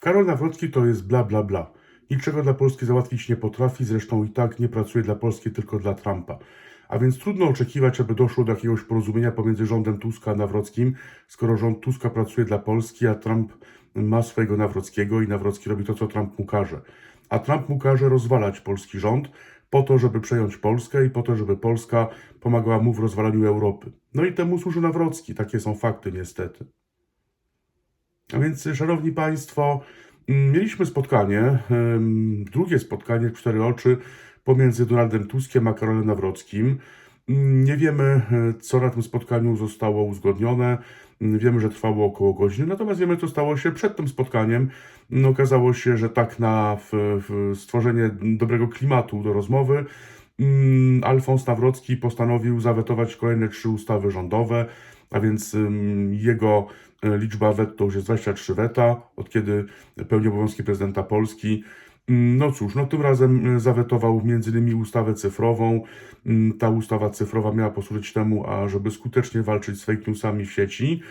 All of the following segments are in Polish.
Karol Nawrocki to jest bla bla bla. Niczego dla Polski załatwić nie potrafi, zresztą i tak nie pracuje dla Polski, tylko dla Trumpa. A więc trudno oczekiwać, aby doszło do jakiegoś porozumienia pomiędzy rządem Tuska a Nawrockim, skoro rząd Tuska pracuje dla Polski, a Trump ma swojego Nawrockiego i Nawrocki robi to, co Trump mu każe. A Trump mu każe rozwalać polski rząd po to, żeby przejąć Polskę i po to, żeby Polska pomagała mu w rozwalaniu Europy. No i temu służy Nawrocki. Takie są fakty niestety. A więc, szanowni państwo, mm, mieliśmy spotkanie, drugie spotkanie w cztery oczy pomiędzy Donaldem Tuskiem a Karolem Nawrockim. Mm, Nie wiemy, e, co na tym spotkaniu zostało uzgodnione. Mm, Wiemy, że trwało około godziny, natomiast wiemy, co stało się przed tym spotkaniem. Okazało się, że tak na stworzenie dobrego klimatu do rozmowy Alfons Nawrocki postanowił zawetować kolejne trzy ustawy rządowe, a więc jego e, liczba wet to już jest 23 weta, od kiedy pełni obowiązki prezydenta Polski. No cóż, no tym razem e, zawetował m.in. ustawę cyfrową. Ta ustawa cyfrowa miała posłużyć temu, ażeby skutecznie walczyć z fake newsami w sieci,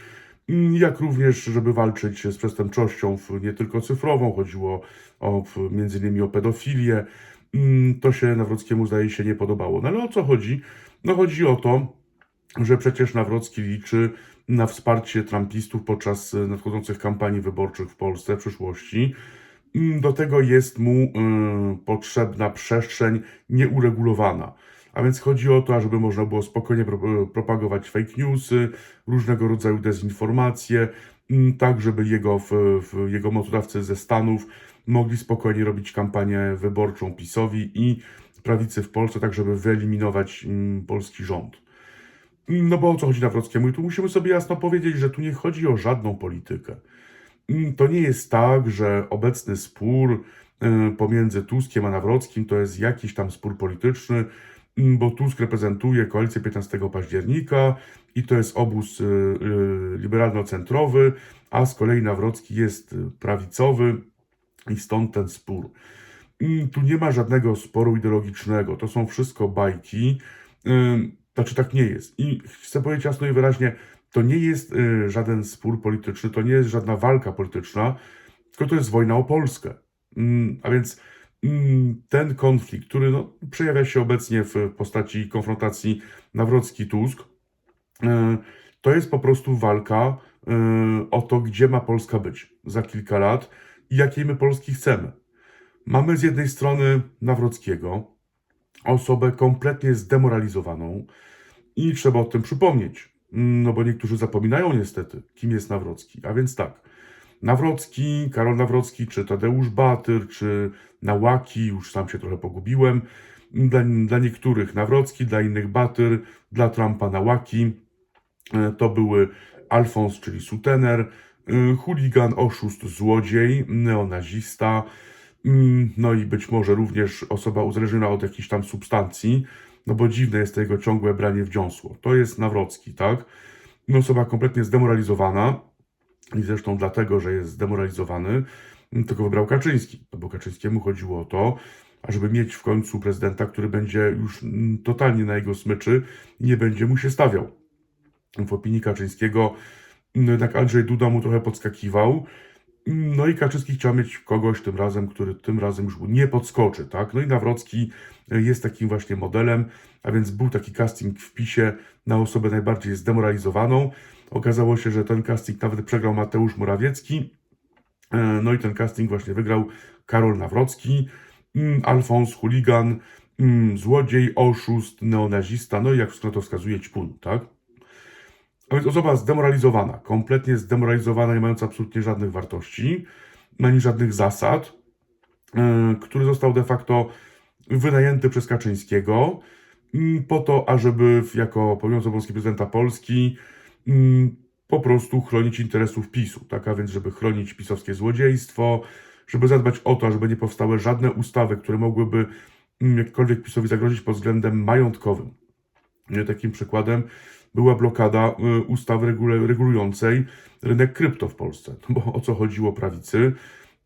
jak również, żeby walczyć z przestępczością nie tylko cyfrową, chodziło o innymi o pedofilię. To się Nawrockiemu zdaje się nie podobało. No ale o co chodzi? No chodzi o to, że przecież Nawrocki liczy na wsparcie trumpistów podczas e, nadchodzących kampanii wyborczych w Polsce w przyszłości. Mm, Do tego jest mu y, potrzebna przestrzeń nieuregulowana. A więc chodzi o to, ażeby można było spokojnie pro, propagować fake newsy, różnego rodzaju dezinformacje, mm, tak żeby jego, jego mocodawcy ze Stanów mogli spokojnie robić kampanię wyborczą PiSowi i prawicy w Polsce, tak żeby wyeliminować mm, polski rząd. No bo o co chodzi Nawrockiemu? I tu musimy sobie jasno powiedzieć, że tu nie chodzi o żadną politykę. Mm, To nie jest tak, że obecny spór y, pomiędzy Tuskiem a Nawrockim to jest jakiś tam spór polityczny, mm, bo Tusk reprezentuje koalicję 15 października i to jest obóz y, y, liberalno-centrowy, a z kolei Nawrocki jest prawicowy i stąd ten spór. Mm, Tu nie ma żadnego sporu ideologicznego, to są wszystko bajki. Ym, Znaczy tak nie jest. I chcę powiedzieć jasno i wyraźnie, to nie jest y, żaden spór polityczny, to nie jest żadna walka polityczna, tylko to jest wojna o Polskę. Mm, A więc mm, ten konflikt, który no, przejawia się obecnie w postaci konfrontacji Nawrocki-Tusk, y, to jest po prostu walka y, o to, gdzie ma Polska być za kilka lat i jakiej my Polski chcemy. Mamy z jednej strony Nawrockiego, osobę kompletnie zdemoralizowaną i trzeba o tym przypomnieć, Mm, no bo niektórzy zapominają niestety, kim jest Nawrocki. A więc tak, Nawrocki, Karol Nawrocki, czy Tadeusz Batyr, czy Nałaki, już sam się trochę pogubiłem, dla, dla niektórych Nawrocki, dla innych Batyr, dla Trumpa Nałaki, E, to były Alfons, czyli sutener, y, chuligan, oszust, złodziej, neonazista, mm, no i być może również osoba uzależniona od jakichś tam substancji, no bo dziwne jest to jego ciągłe branie w dziąsło. To jest Nawrocki, tak? No osoba kompletnie zdemoralizowana i zresztą dlatego, że jest zdemoralizowany, mm, tylko wybrał Kaczyński, no bo Kaczyńskiemu chodziło o to, ażeby mieć w końcu prezydenta, który będzie już mm, totalnie na jego smyczy i nie będzie mu się stawiał w opinii Kaczyńskiego no jednak Andrzej Duda mu trochę podskakiwał. No i Kaczyński chciał mieć kogoś tym razem, który tym razem już nie podskoczy, tak? No i Nawrocki jest takim właśnie modelem, a więc był taki casting w PiSie na osobę najbardziej zdemoralizowaną. Okazało się, że ten casting nawet przegrał Mateusz Morawiecki. E, No i ten casting właśnie wygrał Karol Nawrocki, mm, Alfons Chuligan, mm, złodziej, oszust, neonazista, no i jak wszystko to wskazuje, ćpun, tak? A więc osoba zdemoralizowana, kompletnie zdemoralizowana, nie mająca absolutnie żadnych wartości, ani żadnych zasad, yy, który został de facto wynajęty przez Kaczyńskiego po to, ażeby jako pełniący obowiązki prezydenta Polski po prostu chronić interesów PiSu, tak? A więc żeby chronić pisowskie złodziejstwo, żeby zadbać o to, żeby nie powstały żadne ustawy, które mogłyby jakkolwiek PiSowi zagrozić pod względem majątkowym. Takim przykładem była blokada y, regule- regulującej rynek krypto w Polsce. No bo o co chodziło prawicy?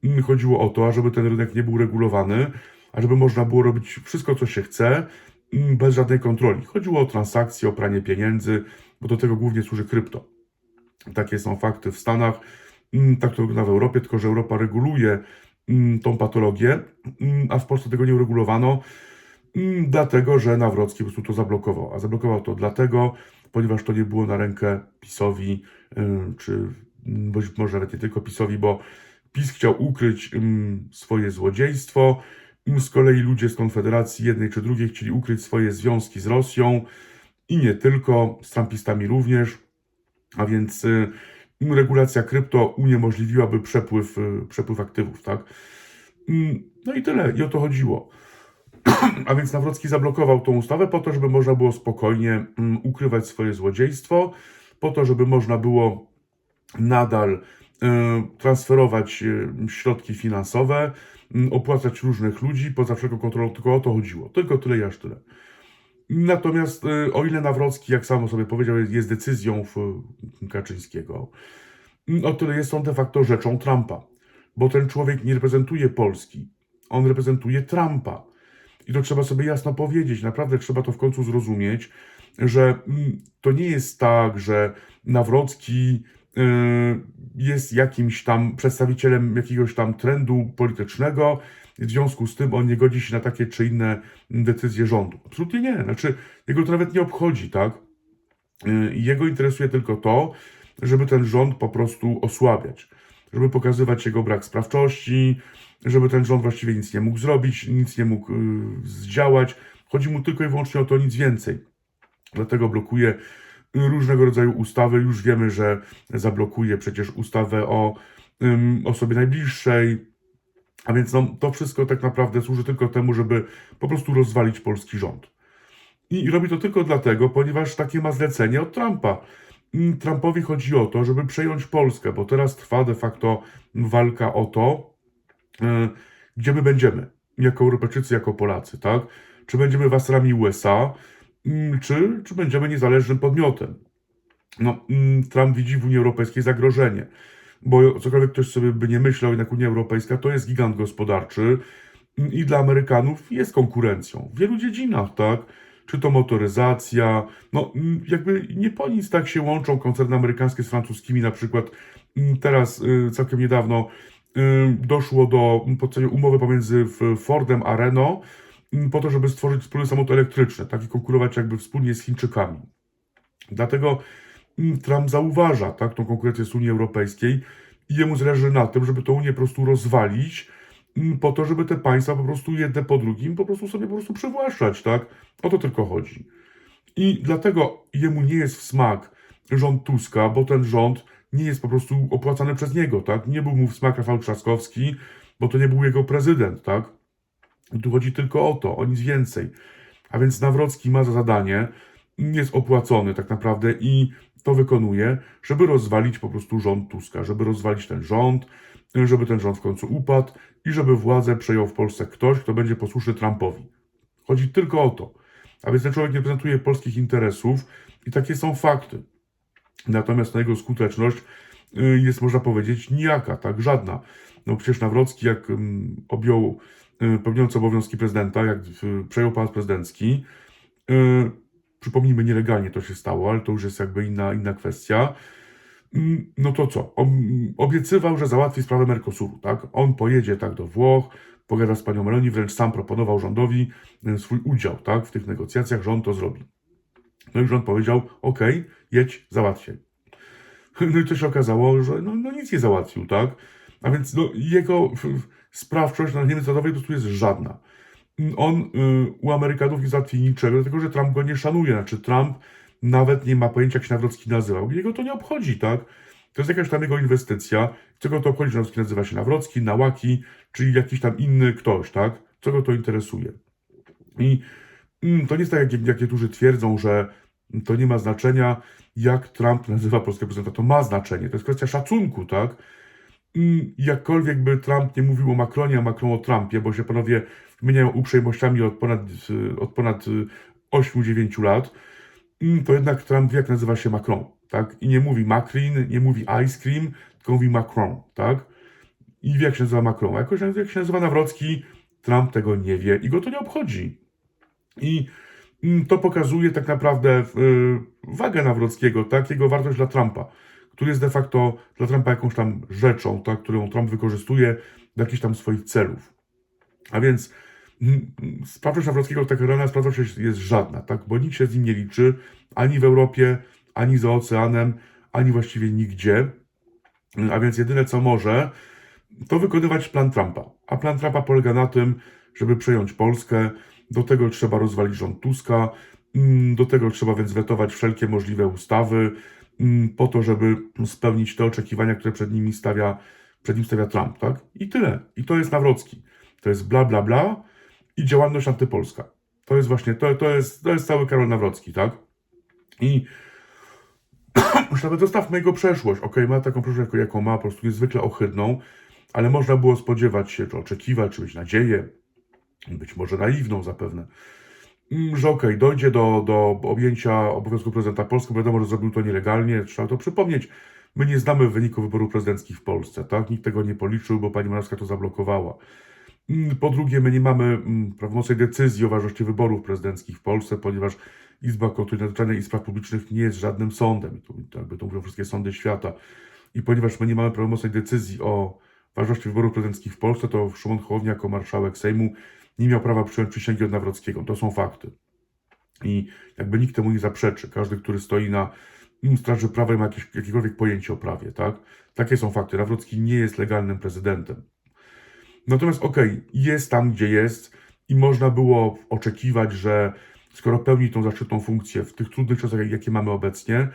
Mm, Chodziło o to, ażeby ten rynek nie był regulowany, ażeby można było robić wszystko, co się chce, mm, bez żadnej kontroli. Chodziło o transakcje, o pranie pieniędzy, bo do tego głównie służy krypto. Takie są fakty w Stanach. Mm, Tak to wygląda w Europie, tylko że Europa reguluje tą patologię, a w Polsce tego nie uregulowano, dlatego że Nawrocki po prostu to zablokował. A zablokował to dlatego, ponieważ to nie było na rękę PiSowi, czy być może nawet nie tylko PiSowi, bo PiS chciał ukryć swoje złodziejstwo. Z kolei ludzie z Konfederacji jednej czy drugiej chcieli ukryć swoje związki z Rosją i nie tylko, z trumpistami również. A więc regulacja krypto uniemożliwiłaby przepływ, y, przepływ aktywów, tak? No i tyle, i o to chodziło. A więc Nawrocki zablokował tą ustawę po to, żeby można było spokojnie ym, ukrywać swoje złodziejstwo, po to, żeby można było nadal e, transferować e, środki finansowe, m, opłacać różnych ludzi poza wszelką kontrolą, tylko o to chodziło. Tylko tyle i aż tyle. Natomiast e, o ile Nawrocki, jak sam sobie powiedział, jest, decyzją Kaczyńskiego, m, o tyle jest on de facto rzeczą Trumpa. Bo ten człowiek nie reprezentuje Polski. On reprezentuje Trumpa. I to trzeba sobie jasno powiedzieć. Naprawdę trzeba to w końcu zrozumieć, że mm, to nie jest tak, że Nawrocki y, jest jakimś tam przedstawicielem jakiegoś tam trendu politycznego. W związku z tym on nie godzi się na takie czy inne decyzje rządu. Absolutnie nie. Znaczy, jego to nawet nie obchodzi, tak? Y, Jego interesuje tylko to, żeby ten rząd po prostu osłabiać, żeby pokazywać jego brak sprawczości, żeby ten rząd właściwie nic nie mógł zrobić, nic nie mógł y, zdziałać. Chodzi mu tylko i wyłącznie o to, nic więcej. Dlatego blokuje różnego rodzaju ustawy. Już wiemy, że zablokuje przecież ustawę o ym, osobie najbliższej. A więc no, to wszystko tak naprawdę służy tylko temu, żeby po prostu rozwalić polski rząd. I robi to tylko dlatego, ponieważ takie ma zlecenie od Trumpa. Trumpowi chodzi o to, żeby przejąć Polskę, bo teraz trwa de facto walka o to, gdzie my będziemy, jako Europejczycy, jako Polacy, tak? Czy będziemy wasrami USA, mm, czy, czy będziemy niezależnym podmiotem. No, mm, Trump widzi w Unii Europejskiej zagrożenie, bo cokolwiek ktoś sobie by nie myślał, jednak Unia Europejska to jest gigant gospodarczy mm, i dla Amerykanów jest konkurencją w wielu dziedzinach, tak? Czy to motoryzacja, no jakby nie po nic tak się łączą koncerny amerykańskie z francuskimi, na przykład teraz y, całkiem niedawno doszło do podpisania umowy pomiędzy Fordem a Renault po to, żeby stworzyć wspólny samochód elektryczny, tak i konkurować jakby wspólnie z Chińczykami. Dlatego Trump zauważa tak, tą konkurencję z Unii Europejskiej i jemu zależy na tym, żeby tą Unię po prostu rozwalić, po to, żeby te państwa po prostu jedne po drugim po prostu sobie po prostu przywłaszczać, tak? O to tylko chodzi. I dlatego jemu nie jest w smak rząd Tuska, bo ten rząd nie jest po prostu opłacany przez niego, tak? Nie był mu w smak Rafał Trzaskowski, bo to nie był jego prezydent, tak? I tu chodzi tylko o to, o nic więcej. A więc Nawrocki ma za zadanie, jest opłacony tak naprawdę i to wykonuje, żeby rozwalić po prostu rząd Tuska, żeby rozwalić ten rząd, żeby ten rząd w końcu upadł i żeby władzę przejął w Polsce ktoś, kto będzie posłuszny Trumpowi. Chodzi tylko o to. A więc ten człowiek nie reprezentuje polskich interesów i takie są fakty. Natomiast na jego skuteczność y, jest, można powiedzieć, nijaka, tak, żadna. No przecież Nawrocki, jak objął y, pełniący obowiązki prezydenta, jak y, przejął pas prezydencki, przypomnijmy, nielegalnie to się stało, ale to już jest jakby inna, inna kwestia, Mm, no to co? Obiecywał, że załatwi sprawę Mercosuru, tak? On pojedzie tak do Włoch, pogada z panią Meloni, wręcz sam proponował rządowi swój udział, tak? W tych negocjacjach, on to zrobi. No i rząd powiedział, ok, jedź, załatwiaj. No i to się okazało, że no, no nic nie załatwił, tak? A więc no, jego sprawczość na Niemiec Narodowej po prostu jest żadna. On y, u Amerykanów nie załatwi niczego, dlatego że Trump go nie szanuje. Znaczy Trump nawet nie ma pojęcia, jak się Nawrocki nazywał. Jego to nie obchodzi, tak? To jest jakaś tam jego inwestycja. Co go to obchodzi, że Nawrocki nazywa się Nawrocki, Nałaki, czyli jakiś tam inny ktoś, tak? Co go to interesuje? I mm, to nie jest tak, jak, jak niektórzy twierdzą, że to nie ma znaczenia, jak Trump nazywa polskiego prezydenta. To ma znaczenie. To jest kwestia szacunku, tak? Jakkolwiek by Trump nie mówił o Macronie, a Macron o Trumpie, bo się panowie wymieniają uprzejmościami od ponad, y, od ponad y, 8-9 lat, mm, to jednak Trump wie, jak nazywa się Macron, tak? I nie mówi Macrin, nie mówi ice cream, tylko mówi Macron, tak? I wie, jak się nazywa Macron. A jakoś jak się nazywa Nawrocki, Trump tego nie wie i go to nie obchodzi. I to pokazuje tak naprawdę y, wagę Nawrockiego, tak? Jego wartość dla Trumpa. który jest de facto dla Trumpa jakąś tam rzeczą, tak, którą Trump wykorzystuje do jakichś tam swoich celów. A więc mm, mm, sprawczość Nawrockiego taka realna sprawczość jest żadna, tak, bo nikt się z nim nie liczy, ani w Europie, ani za oceanem, ani właściwie nigdzie. A więc jedyne co może, to wykonywać plan Trumpa. A plan Trumpa polega na tym, żeby przejąć Polskę. Do tego trzeba rozwalić rząd Tuska. Mm, Do tego trzeba więc wetować wszelkie możliwe ustawy, mm, po to, żeby spełnić te oczekiwania, które przed nimi stawia, przed nim stawia Trump, tak? I tyle. I to jest Nawrocki. To jest bla, bla, bla i działalność antypolska. To jest właśnie, to, to, jest, to jest cały Karol Nawrocki, tak? I już nawet zostawmy jego przeszłość. Okej, ma taką przeszłość, jaką ma, po prostu niezwykle ohydną, ale można było spodziewać się, czy oczekiwać, czy mieć nadzieję, być może naiwną zapewne, mm, że okej, dojdzie do, do objęcia obowiązku prezydenta Polski. Wiadomo, że zrobił to nielegalnie, trzeba to przypomnieć. My nie znamy wyniku wyborów prezydenckich w Polsce, tak? Nikt tego nie policzył, bo pani Morawska to zablokowała. Mm, Po drugie, my nie mamy mm, prawomocnej decyzji o ważności wyborów prezydenckich w Polsce, ponieważ Izba Kontroli i Spraw Publicznych nie jest żadnym sądem. To jakby to mówią wszystkie sądy świata. I ponieważ my nie mamy prawomocnej decyzji o ważności wyborów prezydenckich w Polsce, to Szymon Hołownia jako marszałek Sejmu nie miał prawa przyjąć przysięgi od Nawrockiego. To są fakty. I jakby nikt temu nie zaprzeczy. Każdy, który stoi na straży prawa ma jakieś, jakiekolwiek pojęcie o prawie, tak? Takie są fakty. Nawrocki nie jest legalnym prezydentem. Natomiast okej, jest tam, gdzie jest i można było oczekiwać, że skoro pełni tą zaszczytną funkcję w tych trudnych czasach, jakie mamy obecnie,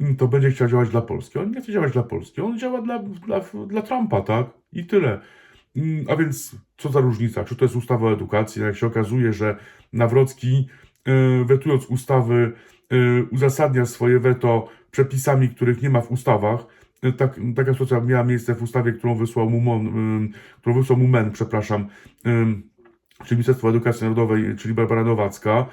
mm, to będzie chciał działać dla Polski. On nie chce działać dla Polski, on działa dla, dla, dla Trumpa, tak? I tyle. Mm, A więc co za różnica? Czy to jest ustawa o edukacji? Jak się okazuje, że Nawrocki, yy, wetując ustawy, yy, uzasadnia swoje weto przepisami, których nie ma w ustawach. Yy, Tak, taka sytuacja miała miejsce w ustawie, którą wysłał mu, Mon, którą wysłał mu MEN, przepraszam, czyli Ministerstwo Edukacji Narodowej, czyli Barbara Nowacka.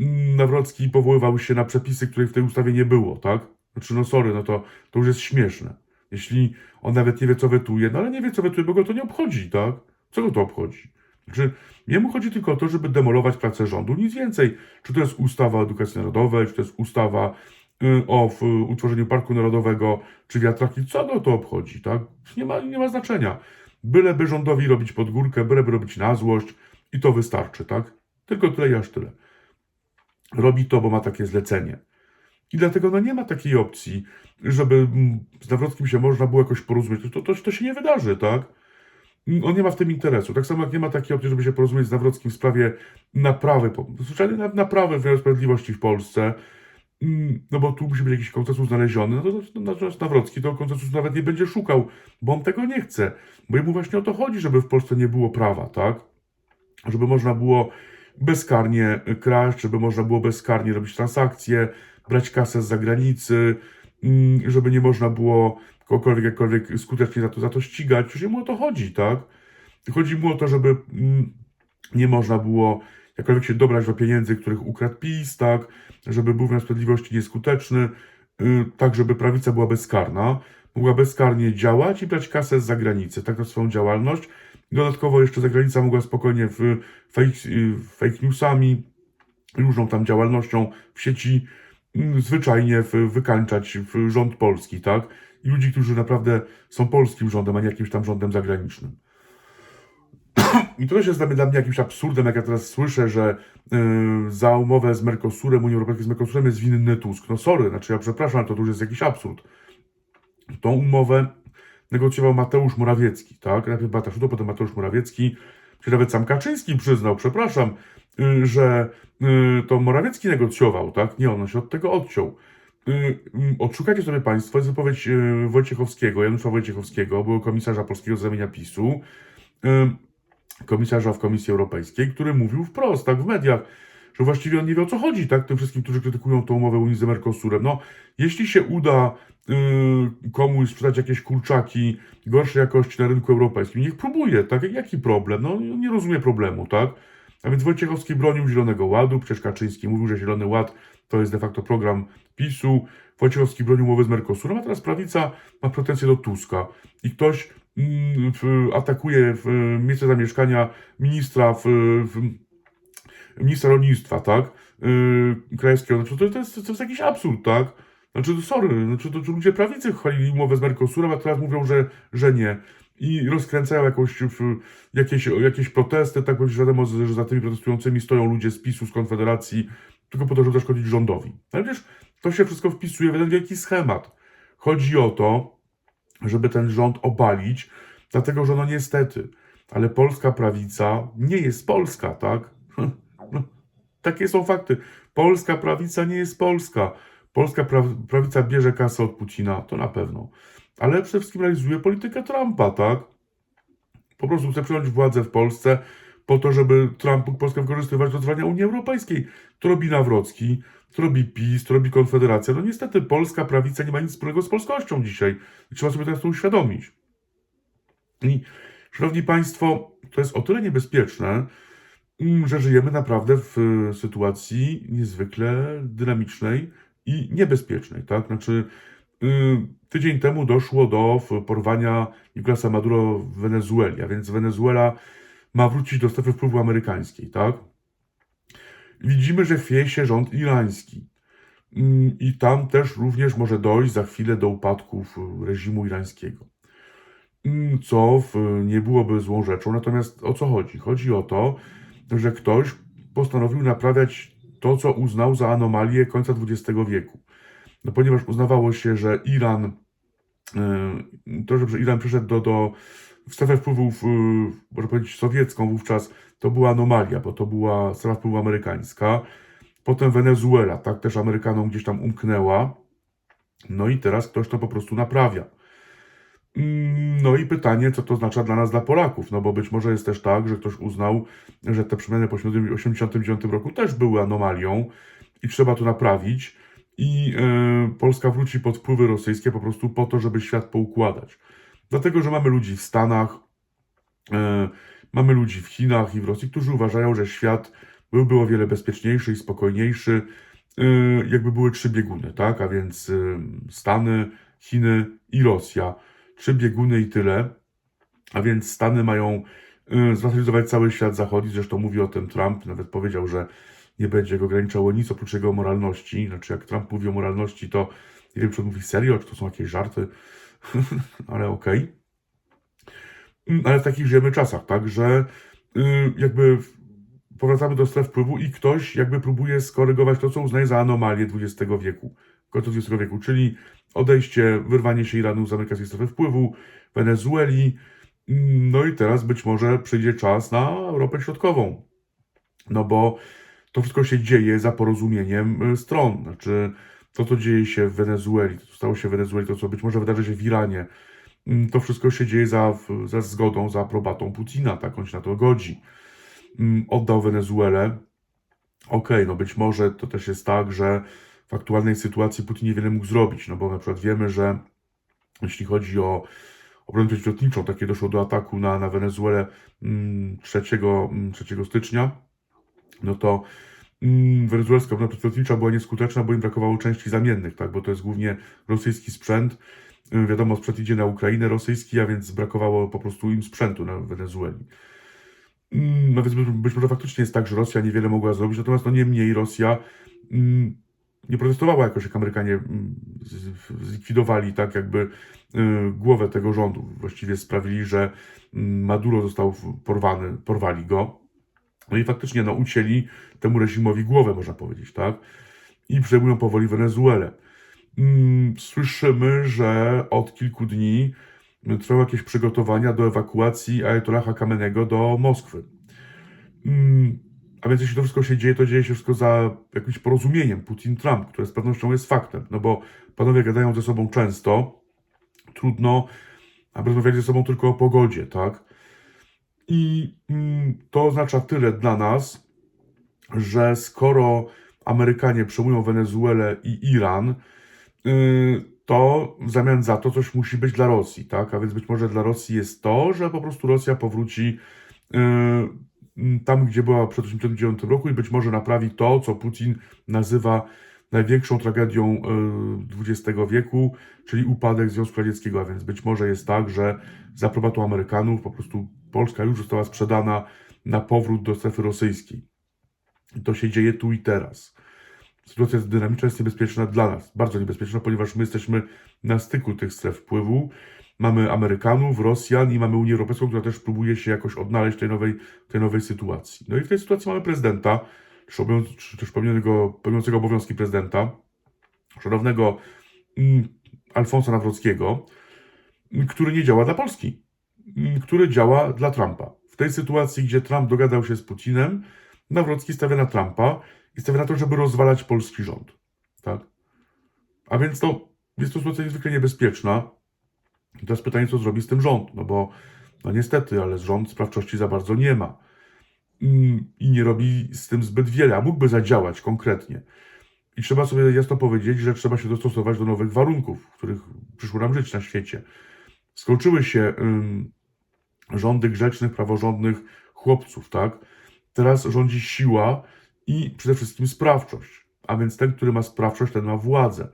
Mm, Nawrocki powoływał się na przepisy, których w tej ustawie nie było, tak? Znaczy, no sorry, no to, to już jest śmieszne. Jeśli on nawet nie wie, co wetuje, no ale nie wie, co wetuje, bo go to nie obchodzi, tak? Co go to obchodzi? Znaczy, jemu chodzi tylko o to, żeby demolować pracę rządu, nic więcej. Czy to jest ustawa o edukacji narodowej, czy to jest ustawa y, o w, utworzeniu Parku Narodowego, czy wiatraki, co go to obchodzi, tak? Nie ma, nie ma znaczenia. Byleby rządowi robić pod górkę, byleby robić na złość i to wystarczy, tak? Tylko tyle i aż tyle. Robi to, bo ma takie zlecenie. I dlatego no, nie ma takiej opcji, żeby z Nawrockim się można było jakoś porozumieć. To, to, to się nie wydarzy, tak? On nie ma w tym interesu. Tak samo jak nie ma takiej opcji, żeby się porozumieć z Nawrockim w sprawie naprawy, na- naprawy wymiaru sprawiedliwości w Polsce. Mm, No bo tu musi być jakiś konsensus znaleziony. No to, to, natomiast Nawrocki to konsensus nawet nie będzie szukał, bo on tego nie chce. Bo jemu właśnie o to chodzi, żeby w Polsce nie było prawa, tak? Żeby można było bezkarnie kraść, żeby można było bezkarnie robić transakcje, brać kasę z zagranicy, mm, żeby nie można było kogokolwiek jakkolwiek skutecznie za to, za to ścigać. Przecież mu o to chodzi, tak? Chodzi mu o to, żeby mm, nie można było jakkolwiek się dobrać do pieniędzy, których ukradł PiS, tak? Żeby był wymiar sprawiedliwości nieskuteczny, y, tak żeby prawica była bezkarna, mogła bezkarnie działać i brać kasę z zagranicy, tak na swoją działalność. Dodatkowo jeszcze zagranica mogła spokojnie w fake, y, fake newsami, różną tam działalnością w sieci zwyczajnie wykańczać rząd polski, tak? I ludzi, którzy naprawdę są polskim rządem, a nie jakimś tam rządem zagranicznym. I to też jest dla mnie, jakimś absurdem, jak ja teraz słyszę, że y, za umowę z Mercosurem, Unią Europejską z Mercosurem jest winny Tusk. No sorry, znaczy ja przepraszam, ale to już jest jakiś absurd. Tą umowę negocjował Mateusz Morawiecki, tak? Najpierw Beata Szydło, potem Mateusz Morawiecki, czy nawet sam Kaczyński przyznał, przepraszam, y, że y, to Morawiecki negocjował, tak? Nie, on się od tego odciął. Y, y, Odszukajcie sobie Państwo, wypowiedź Wojciechowskiego, Janusza Wojciechowskiego, byłego komisarza polskiego z ramienia PiSu, komisarza w Komisji Europejskiej, który mówił wprost, tak, w mediach, że właściwie on nie wie o co chodzi, tak, tym wszystkim, którzy krytykują tą umowę Unii z Mercosurem. No, jeśli się uda y, komuś sprzedać jakieś kurczaki gorszej jakości na rynku europejskim, niech próbuje, tak, jaki problem? No, nie rozumie problemu, tak. A więc Wojciechowski bronił Zielonego Ładu, przecież Kaczyński mówił, że Zielony Ład to jest de facto program PiSu. Wojciechowski bronił umowy z Mercosurem, a teraz prawica ma pretensje do Tuska. I ktoś mm, atakuje w, miejsce zamieszkania ministra w, w, ministra rolnictwa, tak? Yy, krajewskiego. Znaczy, to, to, jest, to jest jakiś absurd, tak? Znaczy, to sorry, znaczy, to, to ludzie prawicy chwalili umowę z Mercosurem, a teraz mówią, że, że nie. I rozkręcają jakąś, jakieś, jakieś protesty, tak bo wiadomo, że za tymi protestującymi stoją ludzie z PiSu, z Konfederacji, tylko po to, żeby zaszkodzić rządowi. Ale wiesz, to się wszystko wpisuje w jeden wielki schemat. Chodzi o to, żeby ten rząd obalić, dlatego że no niestety, ale polska prawica nie jest polska, tak? No, takie są fakty. Polska prawica nie jest polska. Polska pra- prawica bierze kasę od Putina, to na pewno. Ale przede wszystkim realizuje politykę Trumpa, tak? Po prostu chce przejąć władzę w Polsce po to, żeby Trump mógł Polskę wykorzystywać do trwania Unii Europejskiej. To robi Nawrocki, to robi PiS, to robi Konfederacja. No niestety polska prawica nie ma nic wspólnego z polskością dzisiaj. Trzeba sobie teraz to uświadomić. I szanowni Państwo, to jest o tyle niebezpieczne, że żyjemy naprawdę w e, sytuacji niezwykle dynamicznej i niebezpiecznej, tak? Znaczy, y, tydzień temu doszło do porwania Nicolasa Maduro w Wenezueli, a więc Wenezuela ma wrócić do strefy wpływu amerykańskiej, tak? Widzimy, że chwieje się rząd irański. Mm, I tam też również może dojść za chwilę do upadków y, reżimu irańskiego. Mm, Co nie byłoby złą rzeczą. Natomiast o co chodzi? Chodzi o to, że ktoś postanowił naprawiać to, co uznał za anomalię końca XX wieku. No, ponieważ uznawało się, że Iran, y, to, że Iran przeszedł do, do w strefę wpływów, y, można powiedzieć, sowiecką wówczas, to była anomalia, bo to była strefa wpływu amerykańska. Potem Wenezuela, tak też Amerykanom gdzieś tam umknęła. No i teraz ktoś to po prostu naprawia. Mm, No i pytanie, co to oznacza dla nas, dla Polaków, no bo być może jest też tak, że ktoś uznał, że te przemiany po 1989 roku też były anomalią i trzeba to naprawić i e, Polska wróci pod wpływy rosyjskie po prostu po to, żeby świat poukładać. Dlatego, że mamy ludzi w Stanach, e, mamy ludzi w Chinach i w Rosji, którzy uważają, że świat byłby o wiele bezpieczniejszy i spokojniejszy, e, jakby były trzy bieguny, tak? A więc e, Stany, Chiny i Rosja. Trzy bieguny i tyle. A więc Stany mają y, zracjonalizować cały świat zachodni. Zresztą mówi o tym Trump. Nawet powiedział, że nie będzie go ograniczało nic oprócz jego moralności. Znaczy, jak Trump mówi o moralności, to nie wiem, czy on mówi serio, czy to są jakieś żarty, ale okej. Mm, Ale w takich żyjemy czasach, tak, że y, jakby powracamy do stref wpływu i ktoś jakby próbuje skorygować to, co uznaje za anomalię XX wieku, końca XX wieku, czyli odejście, wyrwanie się Iranu z amerykańskiej strefy wpływu, Wenezueli, mm, no i teraz być może przyjdzie czas na Europę Środkową. No bo to wszystko się dzieje za porozumieniem y, stron. Znaczy, to, co dzieje się w Wenezueli, to, co stało się w Wenezueli, to, co być może wydarzy się w Iranie, mm, to wszystko się dzieje za, za zgodą, za aprobatą Putina, tak on się na to godzi. Mm, Oddał Wenezuelę. Okej, no być może to też jest tak, że w aktualnej sytuacji Putin niewiele mógł zrobić, no bo na przykład wiemy, że jeśli chodzi o obronę przeciwlotniczą, takie doszło do ataku na, na Wenezuelę mm, 3, mm, 3 stycznia, no to mm, wenezuelska obrona przeciwlotnicza była nieskuteczna, bo im brakowało części zamiennych, tak, bo to jest głównie rosyjski sprzęt. Y, Wiadomo, sprzęt idzie na Ukrainę rosyjski, a więc brakowało po prostu im sprzętu na Wenezueli. Mm, No więc być- może faktycznie jest tak, że Rosja niewiele mogła zrobić, natomiast no niemniej Rosja mm, nie protestowała jakoś, jak Amerykanie mm, zlikwidowali tak jakby y, głowę tego rządu. Właściwie sprawili, że mm, Maduro został porwany, porwali go. No i faktycznie no, ucięli temu reżimowi głowę, można powiedzieć, tak? I przejmują powoli Wenezuelę. Mm, Słyszymy, że od kilku dni trwają jakieś przygotowania do ewakuacji Ayatollaha Kamenego do Moskwy. A więc jeśli to wszystko się dzieje, to dzieje się wszystko za jakimś porozumieniem Putin-Trump, które z pewnością jest faktem, no bo panowie gadają ze sobą często, trudno, aby rozmawiali ze sobą tylko o pogodzie, tak? I mm, to oznacza tyle dla nas, że skoro Amerykanie przejmują Wenezuelę i Iran, y, to w zamian za to coś musi być dla Rosji, tak? A więc być może dla Rosji jest to, że po prostu Rosja powróci y, m, tam, gdzie była przed 1989 roku i być może naprawi to, co Putin nazywa największą tragedią XX wieku, czyli upadek Związku Radzieckiego, a więc być może jest tak, że za aprobatą Amerykanów po prostu Polska już została sprzedana na powrót do strefy rosyjskiej. I to się dzieje tu i teraz. sytuacja jest dynamiczna, jest niebezpieczna dla nas. Bardzo niebezpieczna, ponieważ my jesteśmy na styku tych stref wpływu. Mamy Amerykanów, Rosjan i mamy Unię Europejską, która też próbuje się jakoś odnaleźć w tej nowej, tej nowej sytuacji. No i w tej sytuacji mamy prezydenta, czy, czy też pełnionego, pełniącego obowiązki prezydenta, szanownego mm, Alfonsa Nawrockiego, mm, który nie działa dla Polski, mm, który działa dla Trumpa. W tej sytuacji, gdzie Trump dogadał się z Putinem, Nawrocki stawia na Trumpa i stawia na to, żeby rozwalać polski rząd. Tak? A więc to jest to sytuacja niezwykle niebezpieczna. I teraz pytanie, co zrobi z tym rząd? No bo, no niestety, ale rząd sprawczości za bardzo nie ma. I nie robi z tym zbyt wiele, a mógłby zadziałać konkretnie. I trzeba sobie jasno powiedzieć, że trzeba się dostosować do nowych warunków, w których przyszło nam żyć na świecie. Skończyły się ym, rządy grzecznych, praworządnych chłopców, tak? Teraz rządzi siła i przede wszystkim sprawczość. A więc ten, który ma sprawczość, ten ma władzę.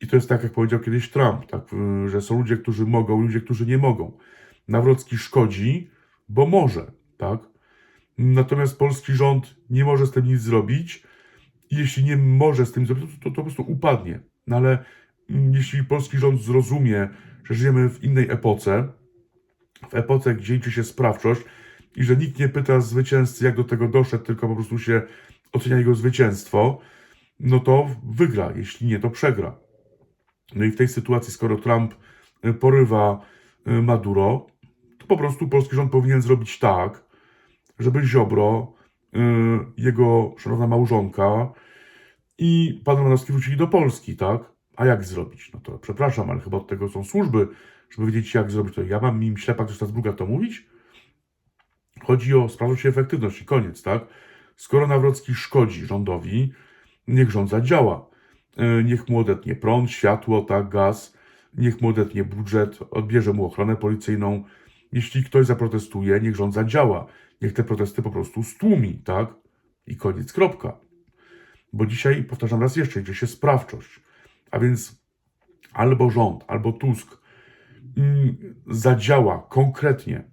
I to jest tak, jak powiedział kiedyś Trump, tak, y, że są ludzie, którzy mogą, ludzie, którzy nie mogą. Nawrocki szkodzi, bo może, tak? Natomiast polski rząd nie może z tym nic zrobić. I jeśli nie może z tym zrobić, to, to, po prostu upadnie. No ale mm, jeśli polski rząd zrozumie, że żyjemy w innej epoce, w epoce, gdzie liczy się sprawczość i że nikt nie pyta zwycięzcy, jak do tego doszedł, tylko po prostu się ocenia jego zwycięstwo, no to wygra. Jeśli nie, to przegra. No i w tej sytuacji, skoro Trump y, porywa y, Maduro, to po prostu polski rząd powinien zrobić tak, żeby Ziobro, y, jego szanowna małżonka i pan Romanowski wrócili do Polski, tak? A jak zrobić? No to przepraszam, ale chyba od tego są służby, żeby wiedzieć, jak zrobić to. Ja mam im ślepak czy Strasburga to mówić? Chodzi o sprawność i efektywność i koniec, tak? Skoro Nawrocki szkodzi rządowi, niech rząd zadziała. E, Niech mu odetnie prąd, światło, tak, gaz, niech mu odetnie budżet, odbierze mu ochronę policyjną. Jeśli ktoś zaprotestuje, niech rząd zadziała. Niech te protesty po prostu stłumi, tak? I koniec, kropka. Bo dzisiaj, powtarzam raz jeszcze, idzie się sprawczość. A więc albo rząd, albo Tusk mm, zadziała konkretnie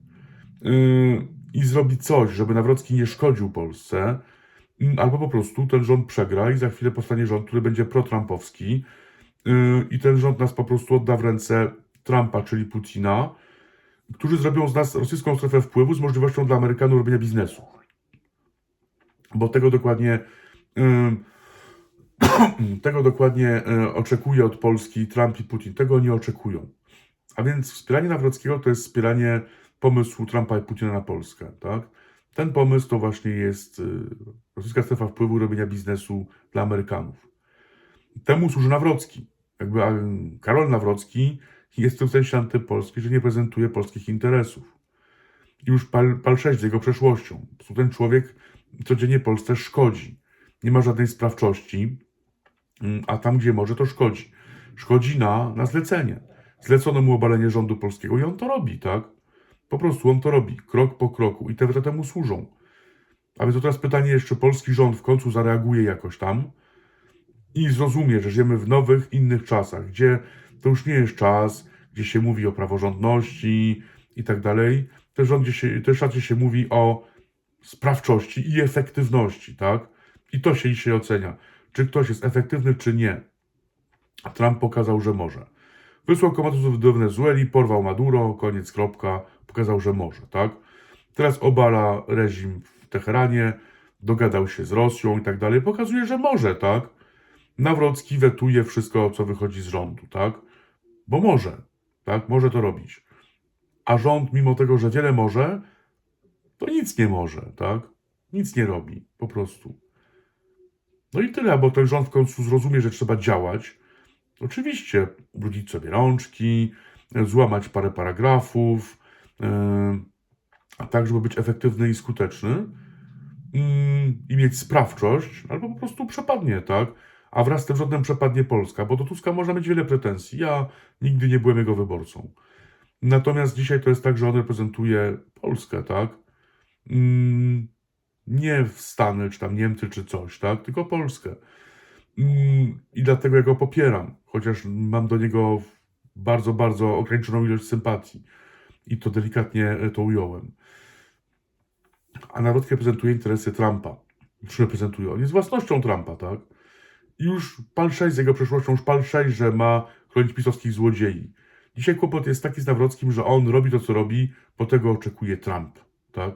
yy, i zrobi coś, żeby Nawrocki nie szkodził Polsce, albo po prostu ten rząd przegra i za chwilę powstanie rząd, który będzie protrumpowski yy, i ten rząd nas po prostu odda w ręce Trumpa, czyli Putina, którzy zrobią z nas rosyjską strefę wpływu z możliwością dla Amerykanów robienia biznesu. Bo tego dokładnie yy, tego dokładnie yy, oczekuje od Polski Trump i Putin. Tego oni oczekują. A więc wspieranie Nawrockiego to jest wspieranie pomysłu Trumpa i Putina na Polskę, tak? Ten pomysł to właśnie jest y, rosyjska strefa wpływu robienia biznesu dla Amerykanów. Temu służy Nawrocki. Jakby Karol Nawrocki jest w tym sensie antypolski, że nie prezentuje polskich interesów. Już pal, pal 6 z jego przeszłością. Ten człowiek codziennie Polsce szkodzi. Nie ma żadnej sprawczości, mm, a tam, gdzie może, to szkodzi. Szkodzi na, na zlecenie. Zlecono mu obalenie rządu polskiego i on to robi, tak? Po prostu on to robi, krok po kroku i te weta temu służą. A więc to teraz pytanie jeszcze, polski rząd w końcu zareaguje jakoś tam i zrozumie, że żyjemy w nowych, innych czasach, gdzie to już nie jest czas, gdzie się mówi o praworządności i tak dalej. Też, rządzie się, też raczej się mówi o sprawczości i efektywności, tak? I to się dzisiaj ocenia, czy ktoś jest efektywny, czy nie. A Trump pokazał, że może. Wysłał komandosów do Wenezueli, porwał Maduro, koniec, kropka, pokazał, że może, tak? Teraz obala reżim w Teheranie, dogadał się z Rosją i tak dalej, pokazuje, że może, tak? Nawrocki wetuje wszystko, co wychodzi z rządu, tak? Bo może, tak? Może to robić. A rząd, mimo tego, że wiele może, to nic nie może, tak? Nic nie robi, po prostu. No i tyle, bo ten rząd w końcu zrozumie, że trzeba działać. Oczywiście, ubrudzić sobie rączki, złamać parę paragrafów, tak, żeby być efektywny i skuteczny yy, i mieć sprawczość, albo po prostu przepadnie, tak? A wraz z tym rządem przepadnie Polska, bo do Tuska można mieć wiele pretensji. Ja nigdy nie byłem jego wyborcą. Natomiast dzisiaj to jest tak, że on reprezentuje Polskę, tak? Mm, nie w Stany, czy tam Niemcy, czy coś, tak? Tylko Polskę. Mm, I dlatego ja go popieram, chociaż mam do niego bardzo, bardzo ograniczoną ilość sympatii. I to delikatnie e, to ująłem. A Nawrocki reprezentuje interesy Trumpa. Czy reprezentuje? On jest własnością Trumpa, tak? I już pal 6 z jego przeszłością, już pal 6, że ma chronić pisowskich złodziei. Dzisiaj kłopot jest taki z Nawrockim, że on robi to, co robi, bo tego oczekuje Trump, tak?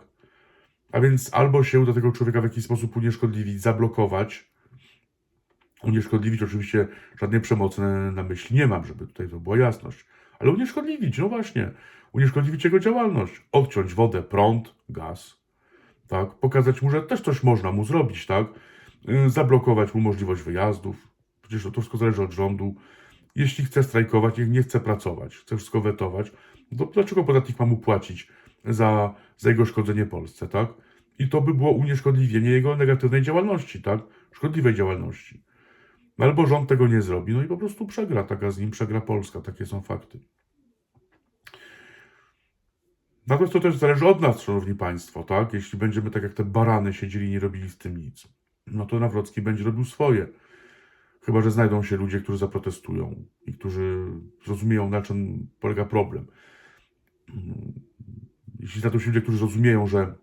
A więc albo się uda tego człowieka w jakiś sposób unieszkodliwić, zablokować. Unieszkodliwić oczywiście żadnej przemocy na myśli nie mam, żeby tutaj to była jasność. Ale unieszkodliwić, no właśnie. Unieszkodliwić jego działalność. Odciąć wodę, prąd, gaz. Tak? Pokazać mu, że też coś można mu zrobić, tak? Yy, Zablokować mu możliwość wyjazdów. Przecież to wszystko zależy od rządu. Jeśli chce strajkować, nie chce pracować, chce wszystko wetować, to dlaczego podatnik ma mu płacić za, za jego szkodzenie Polsce, tak? I to by było unieszkodliwienie jego negatywnej działalności, tak? Szkodliwej działalności. Albo rząd tego nie zrobi, no i po prostu przegra, taka z nim przegra Polska, takie są fakty. Natomiast to też zależy od nas, szanowni państwo, tak? Jeśli będziemy tak jak te barany siedzieli i nie robili z tym nic, no to Nawrocki będzie robił swoje. Chyba, że znajdą się ludzie, którzy zaprotestują i którzy zrozumieją, na czym polega problem. Jeśli znajdą się ludzie, którzy rozumieją, że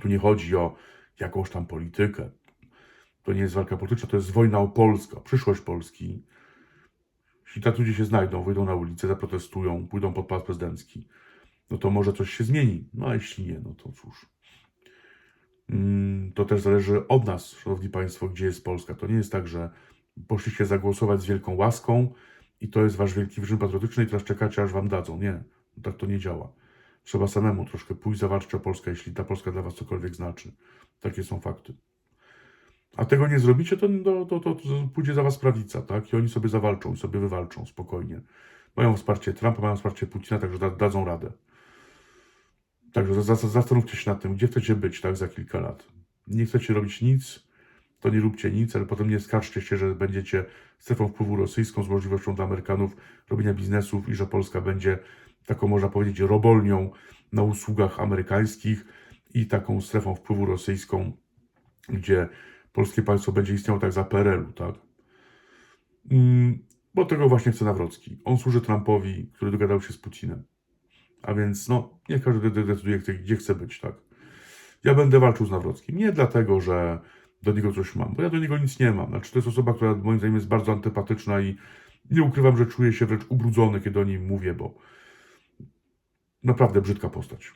tu nie chodzi o jakąś tam politykę, to nie jest walka polityczna, to jest wojna o Polskę, o przyszłość Polski. Jeśli tacy ludzie się znajdą, wyjdą na ulicę, zaprotestują, pójdą pod pałac prezydencki, no to może coś się zmieni. No a jeśli nie, no to cóż. Mm, To też zależy od nas, szanowni państwo, gdzie jest Polska. To nie jest tak, że poszliście zagłosować z wielką łaską i to jest wasz wielki wyczyn patriotyczny i teraz czekacie, aż wam dadzą. Nie, tak to nie działa. Trzeba samemu troszkę pójść, zawalczyć o Polskę, jeśli ta Polska dla was cokolwiek znaczy. Takie są fakty. A tego nie zrobicie, to, to, to, to, pójdzie za was prawica, tak? I oni sobie zawalczą, i sobie wywalczą spokojnie. Mają wsparcie Trumpa, mają wsparcie Putina, także da, dadzą radę. Także za- za- zastanówcie się nad tym, gdzie chcecie być, tak, za kilka lat. Nie chcecie robić nic, to nie róbcie nic, ale potem nie skarżcie się, że będziecie strefą wpływu rosyjską z możliwością dla Amerykanów robienia biznesów i że Polska będzie taką, można powiedzieć, robolnią na usługach amerykańskich i taką strefą wpływu rosyjską, gdzie polskie państwo będzie istniało tak za PRL-u, tak? Mm, bo tego właśnie chce Nawrocki. On służy Trumpowi, który dogadał się z Putinem. A więc, no, niech każdy de- decyduje, gdzie- chce być, tak? Ja będę walczył z Nawrockim. Nie dlatego, że do niego coś mam, bo ja do niego nic nie mam. Znaczy, to jest osoba, która moim zdaniem jest bardzo antypatyczna i nie ukrywam, że czuję się wręcz ubrudzony, kiedy o nim mówię, bo naprawdę brzydka postać.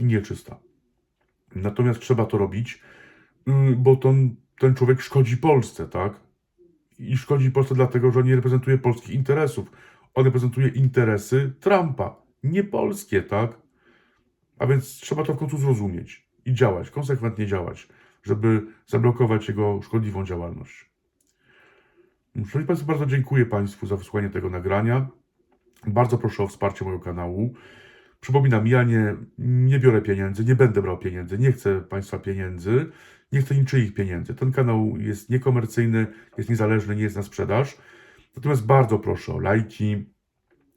Nieczysta. Natomiast trzeba to robić, bo ten, ten człowiek szkodzi Polsce, tak? I szkodzi Polsce dlatego, że nie reprezentuje polskich interesów. On reprezentuje interesy Trumpa, nie polskie, tak? A więc trzeba to w końcu zrozumieć i działać, konsekwentnie działać, żeby zablokować jego szkodliwą działalność. Szanowni Państwo, bardzo dziękuję Państwu za wysłuchanie tego nagrania. Bardzo proszę o wsparcie mojego kanału. Przypominam, ja nie, nie biorę pieniędzy, nie będę brał pieniędzy, nie chcę Państwa pieniędzy, nie chcę niczyich pieniędzy. Ten kanał jest niekomercyjny, jest niezależny, nie jest na sprzedaż. Natomiast bardzo proszę o lajki,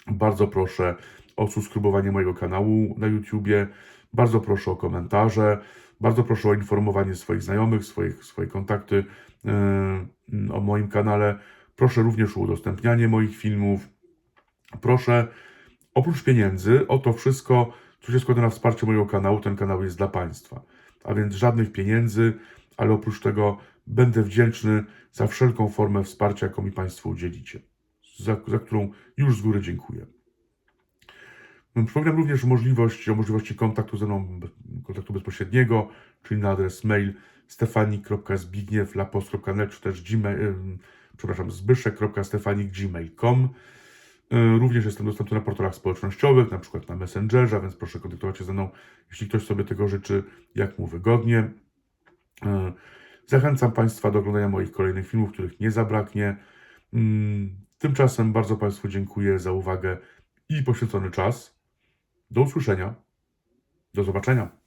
bardzo proszę o subskrybowanie mojego kanału na YouTubie, bardzo proszę o komentarze, bardzo proszę o informowanie swoich znajomych, swoich, swoje kontakty yy, o moim kanale. Proszę również o udostępnianie moich filmów. Proszę oprócz pieniędzy o to wszystko, co się składa na wsparcie mojego kanału. Ten kanał jest dla Państwa. A więc żadnych pieniędzy, ale oprócz tego będę wdzięczny za wszelką formę wsparcia, jaką mi Państwo udzielicie, za, za którą już z góry dziękuję. Przypominam również możliwość, o możliwości kontaktu ze mną, kontaktu bezpośredniego, czyli na adres mail stefani.zbigniew.lapos.net, czy też gmail, przepraszam, zbyszek.stefanik.gmail.com. Y, Również jestem dostępny na portalach społecznościowych, na przykład na Messengerze, więc proszę kontaktować się ze mną, jeśli ktoś sobie tego życzy, jak mu wygodnie. Y, Zachęcam Państwa do oglądania moich kolejnych filmów, których nie zabraknie. Mm, Tymczasem bardzo Państwu dziękuję za uwagę i poświęcony czas. Do usłyszenia. Do zobaczenia.